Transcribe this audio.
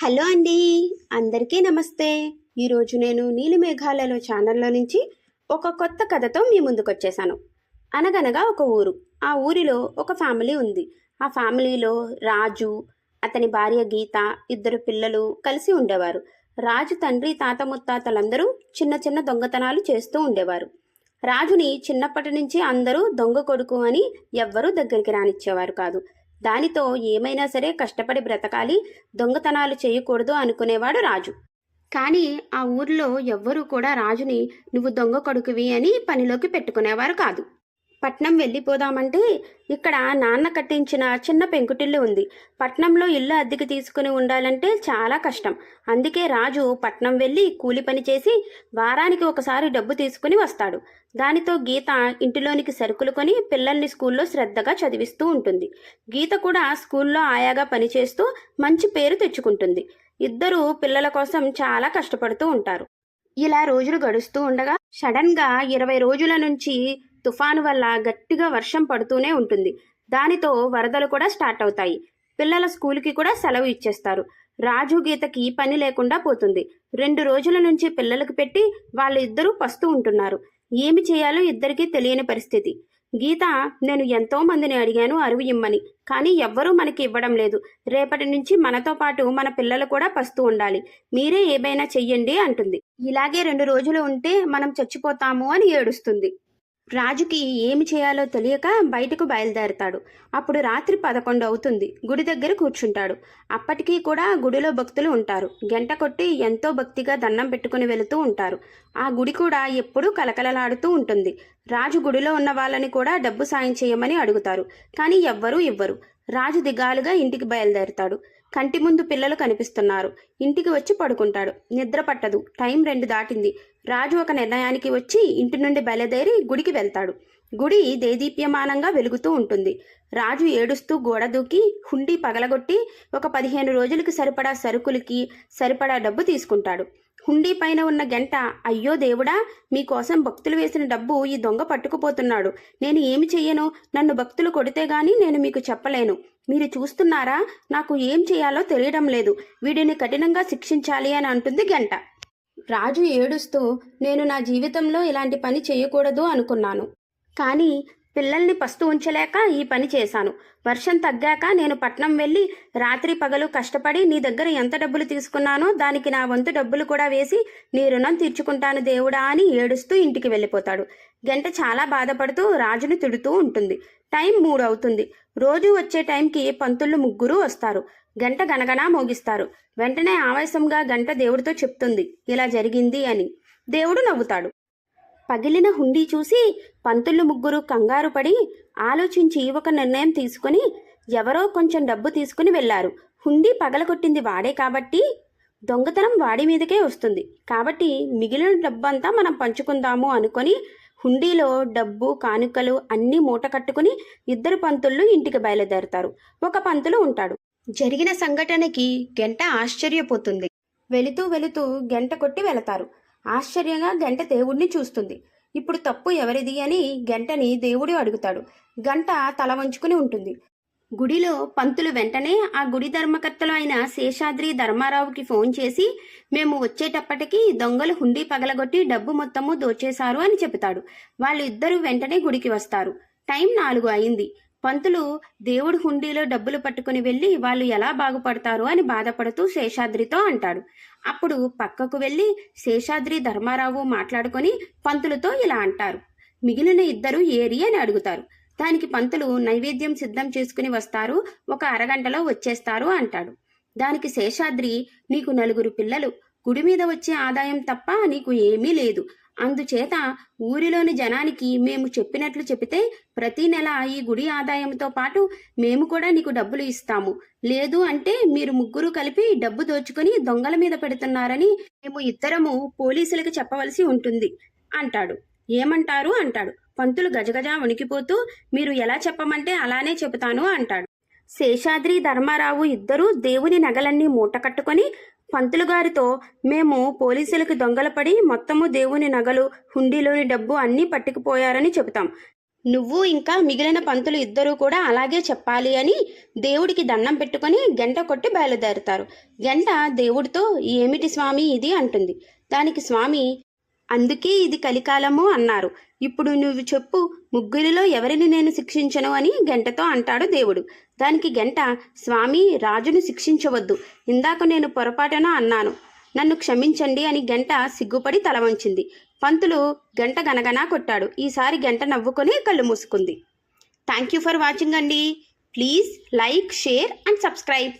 Hello అండి. అందరికీ నమస్తే. ఈరోజు నేను నీలిమేఘాలలో ఛానల్లో నుంచి ఒక కొత్త కథతో మీ ముందుకు వచ్చేసాను అనగనగా ఒక ఊరు. ఆ ఊరిలో ఒక ఫ్యామిలీ ఉంది. ఆ ఫ్యామిలీలో రాజు అతని భార్య గీత ఇద్దరు పిల్లలు కలిసి ఉండేవారు. రాజు తండ్రి తాత ముత్తాతలందరూ చిన్న చిన్న దొంగతనాలు చేస్తూ ఉండేవారు. రాజుని చిన్నప్పటి నుంచి అందరూ దొంగ కొడుకు అని ఎవ్వరూ దగ్గరికి రానిచ్చేవారు కాదు. దానితో ఏమైనా సరే కష్టపడి బ్రతకాలి దొంగతనాలు చేయకూడదు అనుకునేవాడు రాజు. కానీ ఆ ఊర్లో ఎవ్వరూ కూడా రాజుని నువ్వు దొంగ కొడుకువి అని పనిలోకి పెట్టుకునేవారు కాదు. పట్నం వెళ్ళిపోదామంటే ఇక్కడ నాన్న కట్టించిన చిన్న పెంకుటిల్లు ఉంది. పట్నంలో ఇల్లు అద్దెకి తీసుకుని ఉండాలంటే చాలా కష్టం. అందుకే రాజు పట్నం వెళ్ళి కూలి పని చేసి వారానికి ఒకసారి డబ్బు తీసుకుని వస్తాడు. దానితో గీత ఇంటిలోనికి సరుకులు కొని పిల్లల్ని స్కూల్లో శ్రద్ధగా చదివిస్తూ ఉంటుంది. గీత కూడా స్కూల్లో ఆయాగా పనిచేస్తూ మంచి పేరు తెచ్చుకుంటుంది. ఇద్దరూ పిల్లల కోసం చాలా కష్టపడుతూ ఉంటారు. ఇలా రోజులు గడుస్తూ ఉండగా సడన్గా ఇరవై రోజుల నుంచి తుఫాను వల్ల గట్టిగా వర్షం పడుతూనే ఉంటుంది. దానితో వరదలు కూడా స్టార్ట్ అవుతాయి. పిల్లల స్కూల్కి కూడా సెలవు ఇచ్చేస్తారు. రాజు గీతకి పని లేకుండా పోతుంది. రెండు రోజుల నుంచి పిల్లలకు పెట్టి వాళ్ళిద్దరూ పస్తూ ఉంటున్నారు. ఏమి చేయాలో ఇద్దరికీ తెలియని పరిస్థితి. గీత నేను ఎంతో మందిని అడిగాను అరువు ఇమ్మని కానీ ఎవ్వరూ మనకి ఇవ్వడం లేదు. రేపటి నుంచి మనతో పాటు మన పిల్లలు కూడా పస్తూ ఉండాలి. మీరే ఏమైనా చెయ్యండి అంటుంది. ఇలాగే రెండు రోజులు ఉంటే మనం చచ్చిపోతాము అని ఏడుస్తుంది. రాజుకి ఏమి చేయాలో తెలియక బయటకు బయలుదేరతాడు. అప్పుడు రాత్రి పదకొండు అవుతుంది. గుడి దగ్గర కూర్చుంటాడు. అప్పటికీ కూడా గుడిలో భక్తులు ఉంటారు. గంట కొట్టి ఎంతో భక్తిగా దండం పెట్టుకుని వెళుతూ ఉంటారు. ఆ గుడి కూడా ఎప్పుడూ కలకలలాడుతూ ఉంటుంది. రాజు గుడిలో ఉన్న వాళ్ళని కూడా డబ్బు సాయం చేయమని అడుగుతారు. కానీ ఎవ్వరూ ఇవ్వరు. రాజు దిగాలుగా ఇంటికి బయలుదేరుతాడు. కంటి ముందు పిల్లలు కనిపిస్తున్నారు. ఇంటికి వచ్చి పడుకుంటాడు. నిద్ర పట్టదు. టైం రెండు దాటింది. రాజు ఒక నిర్ణయానికి వచ్చి ఇంటి నుండి బయలుదేరి గుడికి వెళ్తాడు. గుడి దేదీప్యమానంగా వెలుగుతూ ఉంటుంది. రాజు ఏడుస్తూ గోడ దూకి హుండీ పగలగొట్టి ఒక పదిహేను రోజులకి సరిపడా సరుకులకి సరిపడా డబ్బు తీసుకుంటాడు. హుండీ పైన ఉన్న గంట అయ్యో దేవుడా మీకోసం భక్తులు వేసిన డబ్బు ఈ దొంగ పట్టుకుపోతున్నాడు. నేను ఏమి చెయ్యను? నన్ను భక్తులు కొడితే గాని నేను మీకు చెప్పలేను. మీరు చూస్తున్నారా? నాకు ఏం చేయాలో తెలియడం లేదు. వీడిని కఠినంగా శిక్షించాలి అని అంటుంది గంట. రాజు ఏడుస్తూ నేను నా జీవితంలో ఇలాంటి పని చేయకూడదు అనుకున్నాను. కానీ పిల్లల్ని పస్తు ఉంచలేక ఈ పని చేశాను. వర్షం తగ్గాక నేను పట్నం వెళ్ళి రాత్రి పగలు కష్టపడి నీ దగ్గర ఎంత డబ్బులు తీసుకున్నానో దానికి నా వంతు డబ్బులు కూడా వేసి నీ రుణం తీర్చుకుంటాను దేవుడా అని ఏడుస్తూ ఇంటికి వెళ్ళిపోతాడు. గంట చాలా బాధపడుతూ రాజును తిడుతూ ఉంటుంది. టైం మూడు అవుతుంది రోజు వచ్చే టైంకి పంతుళ్ళు ముగ్గురు వస్తారు. గంట గనగనా మోగిస్తారు. వెంటనే ఆవేశంగా గంట దేవుడితో చెప్తుంది. ఇలా జరిగింది అని. దేవుడు నవ్వుతాడు. పగిలిన హుండీ చూసి పంతులు ముగ్గురు కంగారు పడి ఆలోచించి ఒక నిర్ణయం తీసుకుని ఎవరో కొంచెం డబ్బు తీసుకుని వెళ్ళారు హుండీ పగలగొట్టింది వాడే కాబట్టి దొంగతనం వాడి మీదకే వస్తుంది. కాబట్టి మిగిలిన డబ్బంతా మనం పంచుకుందాము అనుకొని హుండీలో డబ్బు కానుకలు అన్నీ మూట కట్టుకుని ఇద్దరు పంతుళ్ళు ఇంటికి బయలుదేరుతారు. ఒక పంతులు ఉంటాడు. జరిగిన సంఘటనకి గంట ఆశ్చర్యపోతుంది. వెళుతూ వెళుతూ గంట కొట్టి వెళతారు. ఆశ్చర్యంగా గంట దేవుడిని చూస్తుంది. ఇప్పుడు తప్పు ఎవరిది అని గంటని దేవుడు అడుగుతాడు. గంట తల వంచుకుని ఉంటుంది. గుడిలో పంతులు వెంటనే ఆ గుడి ధర్మకర్తలు అయిన శేషాద్రి ధర్మారావుకి ఫోన్ చేసి మేము వచ్చేటప్పటికి దొంగలు హుండీ పగలగొట్టి డబ్బు మొత్తము దోచేశారు అని చెబుతాడు. వాళ్ళిద్దరూ వెంటనే గుడికి వస్తారు. టైం నాలుగు అయింది. పంతులు దేవుడు హుండీలో డబ్బులు పట్టుకుని వెళ్ళి వాళ్ళు ఎలా బాగుపడతారు అని బాధపడుతూ శేషాద్రితో అంటాడు. అప్పుడు పక్కకు వెళ్ళి శేషాద్రి ధర్మారావు మాట్లాడుకొని పంతులతో ఇలా అంటారు. మిగిలిన ఇద్దరు ఏరి అని అడుగుతారు. దానికి పంతులు నైవేద్యం సిద్ధం చేసుకుని వస్తారు. ఒక అరగంటలో వచ్చేస్తారు అంటాడు. దానికి శేషాద్రి నీకు నలుగురు పిల్లలు. గుడి మీద వచ్చే ఆదాయం తప్ప నీకు ఏమీ లేదు. అందుచేత ఊరిలోని జనానికి మేము చెప్పినట్లు చెబితే ప్రతి నెల ఈ గుడి ఆదాయంతో పాటు మేము కూడా నీకు డబ్బులు ఇస్తాము. లేదు అంటే మీరు ముగ్గురు కలిపి డబ్బు దోచుకుని దొంగల మీద పెడుతున్నారని మేము ఇద్దరము పోలీసులకు చెప్పవలసి ఉంటుంది అంటాడు. ఏమంటారు? అంటాడు. పంతులు గజగజ వణికిపోతూ మీరు ఎలా చెప్పమంటే అలానే చెబుతాను అంటాడు. శేషాద్రి ధర్మారావు ఇద్దరూ దేవుని నగలన్నీ మూట కట్టుకొని పంతులు గారితో మేము పోలీసులకు దొంగలపడి మొత్తము దేవుని నగలు హుండీలోని డబ్బు అన్నీ పట్టుకుపోయారని చెబుతాం. నువ్వు ఇంకా మిగిలిన పంతులు ఇద్దరూ కూడా అలాగే చెప్పాలి అని దేవుడికి దండం పెట్టుకొని గంట కొట్టి బయలుదేరుతారు. గంట దేవుడితో ఏమిటి స్వామి ఇది? అంటుంది. దానికి స్వామి అందుకే ఇది కలికాలము అన్నారు. ఇప్పుడు నువ్వు చెప్పు ముగ్గురిలో ఎవరిని నేను శిక్షించను అని గంటతో అంటాడు దేవుడు. దానికి గంట స్వామి రాజును శిక్షించవద్దు. ఇందాక నేను పొరపాటున అన్నాను. నన్ను క్షమించండి అని గంట సిగ్గుపడి తల వంచింది. పంతులు గంట గనగనా కొట్టాడు. ఈసారి గంట నవ్వుకొని కళ్ళు మూసుకుంది. థ్యాంక్ యూ ఫర్ వాచింగ్ అండి. Please like share and subscribe.